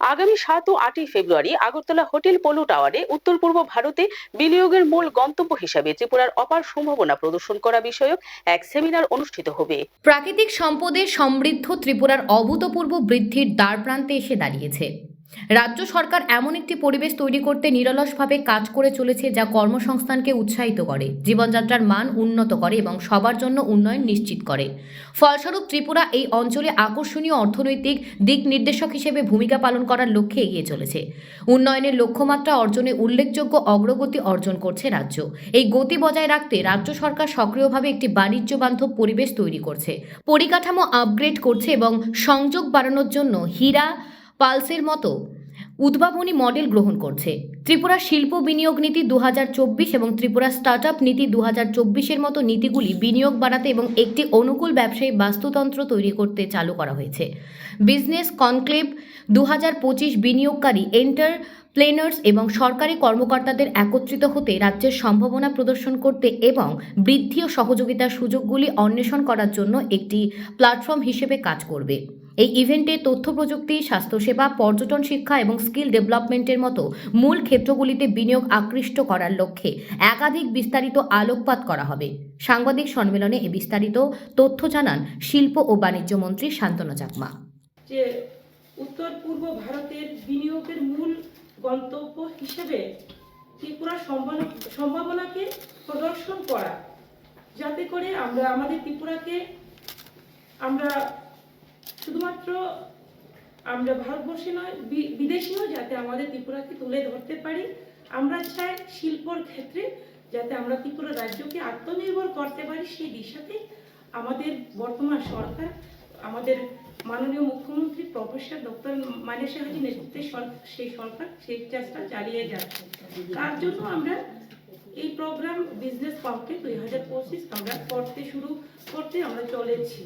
আগামী সাত ও আটই ফেব্রুয়ারি আগরতলা হোটেল পোলো টাওয়ারে উত্তর পূর্ব ভারতে বিনিয়োগের মূল গন্তব্য হিসাবে ত্রিপুরার অপার সম্ভাবনা প্রদর্শন করা বিষয়ক এক সেমিনার অনুষ্ঠিত হবে। প্রাকৃতিক সম্পদের সমৃদ্ধ ত্রিপুরার অভূতপূর্ব বৃদ্ধির দ্বার প্রান্তে এসে দাঁড়িয়েছে। রাজ্য সরকার এমন একটি পরিবেশ তৈরি করতে নিরলসভাবে কাজ করে চলেছে যা কর্মসংস্থানকে উৎসাহিত করে, জীবনযাত্রার মান উন্নত করে এবং সবার জন্য উন্নয়ন নিশ্চিত করে। ফলস্বরূপ ত্রিপুরা এই অঞ্চলে আকর্ষণীয় অর্থনৈতিক দিক নির্দেশক হিসেবে ভূমিকা পালন করার লক্ষ্যে এগিয়ে চলেছে। উন্নয়নের লক্ষ্যমাত্রা অর্জনে উল্লেখযোগ্য অগ্রগতি অর্জন করছে রাজ্য। এই গতি বজায় রাখতে রাজ্য সরকার সক্রিয়ভাবে একটি বাণিজ্য বান্ধব পরিবেশ তৈরি করছে। পরিকাঠামো আপগ্রেড করছে এবং সংযোগ বাড়ানোর জন্য হীরা পালসের মতো উদ্ভাবনী মডেল গ্রহণ করছে। ত্রিপুরা শিল্প বিনিয়োগ নীতি দু হাজার চব্বিশ এবং ত্রিপুরা স্টার্টআপ নীতি দু এর মতো নীতিগুলি বিনিয়োগ বাড়াতে এবং একটি অনুকূল ব্যবসায়ী বাস্তুতন্ত্র তৈরি করতে চালু করা হয়েছে। বিজনেস কনক্লেভ দু হাজার পঁচিশ বিনিয়োগকারী এন্টার প্লেনার্স এবং সরকারি কর্মকর্তাদের একত্রিত হতে রাজ্যের সম্ভাবনা প্রদর্শন করতে এবং বৃদ্ধি ও সহযোগিতার সুযোগগুলি অন্বেষণ করার জন্য একটি প্ল্যাটফর্ম হিসেবে কাজ করবে। এই ইভেন্টে তথ্য প্রযুক্তি, স্বাস্থ্যসেবা, পর্যটন শিক্ষা এবং স্কিল ডেভেলপমেন্টের মতো মূল ক্ষেত্রগুলিতে বিনিয়োগ আকৃষ্ট করার লক্ষ্যে একাধিক বিস্তারিত আলোকপাত করা হবে। সাংবাদিক সম্মেলনে এ বিস্তারিত তথ্য জানান শিল্প ও বাণিজ্য মন্ত্রী শান্তনু চাকমা। যে উত্তর পূর্ব ভারতের বিনিয়োগের মূল গন্তব্য হিসেবে সম্ভাবনা- সম্ভাবনাকে প্রদর্শন করা। যাতে করে আমরা, আমাদের ত্রিপুরাকে আমরা শুধুমাত্র আমরা ভারতবর্ষে নয় বিদেশেও যাতে আমাদের ত্রিপুরাকে তুলে ধরতে পারি, আমরা চাই শিল্পর ক্ষেত্রে যাতে আমরা ত্রিপুরা রাজ্যকে আত্মনির্ভর করতে পারি সেই দিশাতে আমাদের বর্তমান সরকার, আমাদের মাননীয় মুখ্যমন্ত্রী প্রফেসর ডক্টর মানিক সাহাজির নেতৃত্বে সেই সরকার, সেই চেষ্টা চালিয়ে যাচ্ছে। তার জন্য আমরা এই প্রোগ্রাম বিজনেস কমপ্লিট দুই হাজার পঁচিশ আমরা করতে শুরু করতে আমরা চলেছি।